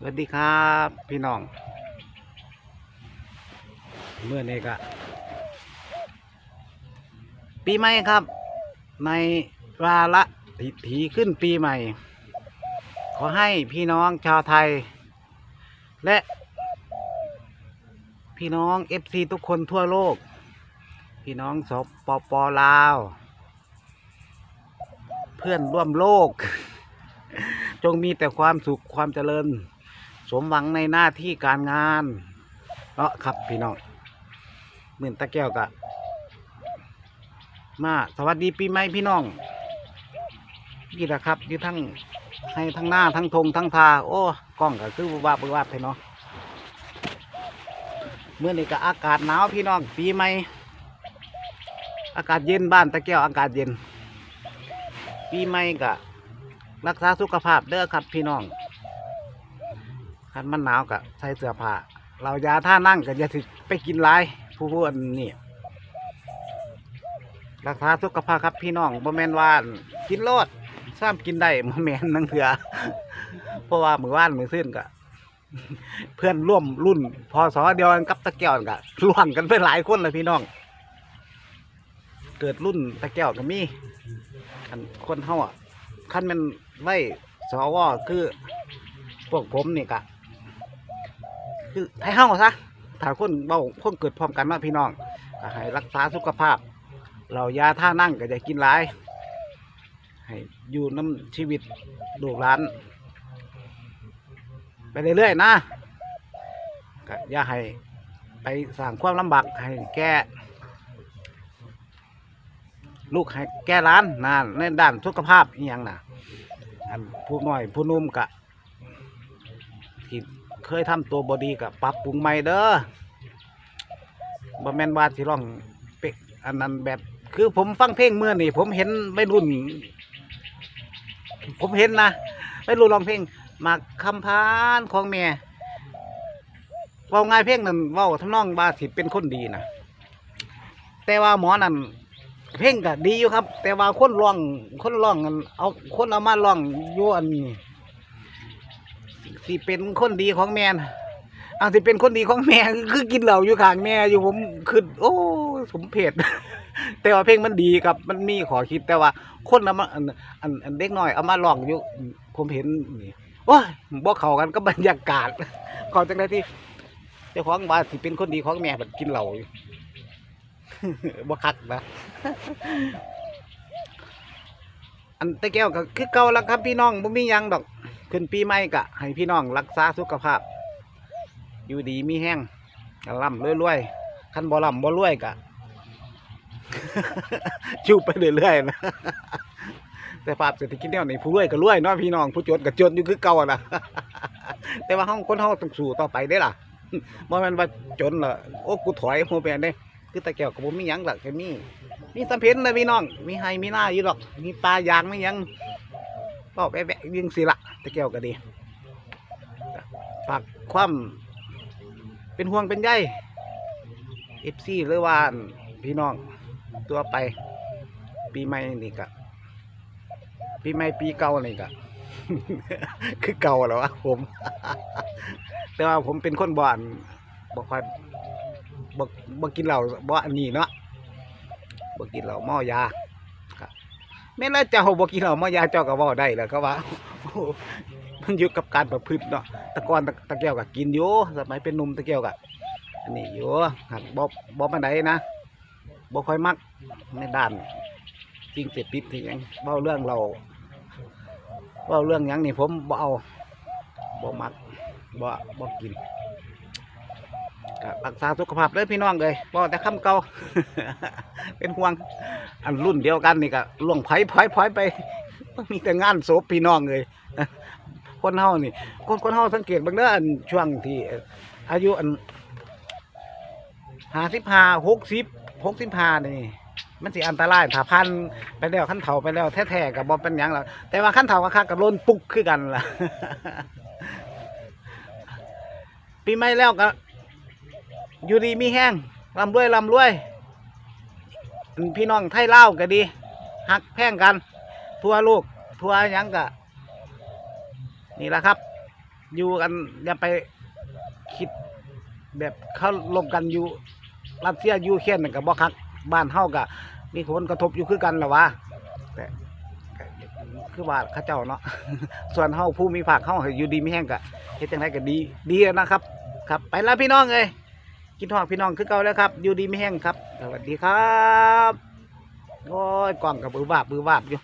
สวัสดีครับพี่น้อง เมื่อนี้ก็ปีใหม่ครับ ในวาระถีขึ้นปีใหม่ ขอให้พี่น้องชาวไทย และ พี่น้องเอฟซีทุกคนทั่วโลก พี่น้องสปปลาว เพื่อนร่วมโลกจงมีแต่ความสุขความเจริญ สมหวังในหน้าที่การงานเนาะครับพี่น้องหมื่นตะแก้วกะมาสวัสดีปีใหม่พี่น้องนี่แหละครับอยู่ทั้งให้ทั้งหน้าทั้งทงทั้งทาโอ้กล้องก็คือว่าบว่าไปเนาะเมื่อนี้ก็อากาศหนาวพี่น้องปีใหม่อากาศเย็นบ้านตะแก้วอากาศเย็น ปีใหม่ก็รักษาสุขภาพเด้อครับพี่น้อง คันมันหนาวกะใส่เสื้อผ้าเรายาท่านั่งก็อย่าสิไปกินหลายผู้พูดนี่รักษาสุขภาพครับพี่น้องบ่แมนว่ากินโลดซ้ำกินได้บ่แมนนังเถื่อเพราะว่ามือว่านมือซื่นกะเพื่อนร่วมรุ่นพอสอเดียวกันกับตะแก้วกะล่วงกันไปหลายคนเลยพี่น้อง เกิดรุ่นตะแก้วก็มีคันคนเฮาอะคันแมันไว้สวคือพวกผมนี่กะ คือให้เฮาซะถ้าคนเบาคนเกิดพร้อมกันมาพี่น้องก็ให้รักษาสุขภาพ เรายาท่านั่งก็จะกินหลาย ให้อยู่น้ำชีวิตลูกหลาน ไปเรื่อยๆนะก็อย่าให้ไปสร้างความลำบากให้แก่ลูกให้แก่ร้านนะในด้านสุขภาพอหย่างนะอันผู้น้อยผู้นุ่มกะที่ เคยทำตัวบอดีกับปรับปรุงใหม่เด้อบ่แมนว่าสิร้องเป๊กอันนั้นแบบคือผมฟังเพลงเมื่อนี่ผมเห็นไม่รุ่น ผมเห็นนะไม่รุ่นร้องเพลงมาคำพานของแม่เว่าง่ายเพลงนั้นเว่าทำนองบาสิเป็นคนดีนะแต่ว่าหมอนั่นเพลงก็ดีอยู่ครับ แต่ว่าคนร้องคนร้องกันเอาคนเอามาร้องอยู่อันนี้ สิเป็นคนดีของแม่นะอาสิเป็นคนดีของแม่คือกินเหล้าอยู่ข้างแม่อยู่ผมคือโอ้สมเพชแต่ว่าเพลงมันดีครับมันมีขอคิดแต่ว่าคนเอามาอันอันอันเด็กน้อยเอามาลองอยู่ผมเห็นนี่โอ้ยบ่เข้ากันกับรรยากาศข้าจังไดที่เจ้าของว่าสิเป็นคนดีของแม่แบบกินเหล้าอยู่บ่คักนะอันตะแก้วก็คือเก่าแล้วครับพี่น้องบ่มียังดอก ขึ้นปีใหม่กะให้พี่น้องรักษาสุขภาพ อยู่ดีมีแห้งกะล่ำรวยๆคันบ่ล่ำบ่รวยกะชิวไปเรื่อยๆนะแต่ภาพเศรษฐกิจเนี่ยนี่ผู้รวยก็รวยเนาะพี่น้องผู้จนก็จนอยู่คือเก่าอะนะแต่ว่าเฮาคนเฮาต้องสู้ต่อไปเด้ล่ะบ่แม่นว่าจนล่ะโอ้กูถอยโมแม่นเด้คือตะแก้วก็บ่มีหยังหล่ะแค่มีมีสำเพ็ญนะพี่น้อง มีไห้มีหน้าอยู่ดอก มีปลายางไมีหยัง ก็แวะๆยิงสิละตะแก้วก็ดีฝากความเป็นห่วงเป็นใยเอฟซีหรือว่าพี่น้องตัวไป ปีใหม่นี่กะปีใหม่ปีเก่านี่กะคือเก่าแล้ววะผม แต่ว่าผมเป็นคนบ่อนบ่ค่อยบ่บ่กินเหล้าบ่อันนี้เนาะบ่กินเหล้าเมายา แม่นล้วเจ้าบ่กินเหล้ามายาเจ้าก็เว้าได้แหล้วก็ว่ามันอยู่กับการประพฤติเนาะแตะกอนตะตะแก้วก็กินอยู่สมัยเป็นหนุ่มตะแก้วก็อันนี้อยู่หักบ่บ่ปานใดนะบ่ค่อยมักในด้านจริงเสพติดที่หยังเว้าเรื่องเราเว้าเรื่องหยังนี่ผมบ่เอาบ่มักบ่บ่กิน ก็รักษาสุขภาพเลยพี่น้องเลยบ่แต่คำเก่า เป็นห่วง อันรุ่นเดียวกันนี่ก็ล่วงไผ่ไผ่ไผ่ไปมีแต่งานศพพี่น้องเลยคนเฮานี่ คนคนเฮาสังเกตบางเด้ออันช่วงที่ อายุอันห้าสิบห้าหกสิบหกสิบห้านี่มันสิอันตรายถ้าพันไปแล้วขั้นเฒ่าไปแล้วแท้ๆกับบอเป็นหยังหรอกแต่ว่าขั้นเฒ่าก็คักกับล้นปุกคือกันล่ะปีใหม่แล้วก็ อยู่ดีมีแห้งร่ำรวยร่ำรวย พี่น้องไทยเล่าก็ดี หักแพ่งกัน ทั่วลูก ทั่วยังกะ นี่แหละครับ อยู่กันอย่าไปคิดแบบเขาลงกันอยู่รัสเซียยูเครนนนก็บ่คักบ้านเฮาก็มีผลกระทบอยู่คือกันหละวะแต่คือว่าเขาเจ้าเนาะส่วนเฮาผู้มีภาคเฮาอยู่ดีมีแห้งก็เฮ็ดจังไดก็ดีดีนะครับ ครับ ไปแล้วพี่น้องเอ้ย กินทอดพี่น้องคือเก่าแล้วครับ อยู่ดีไม่แห้งครับ สวัสดีครับ โอ้ยกล่องกับบือวาบบือวาบอยู่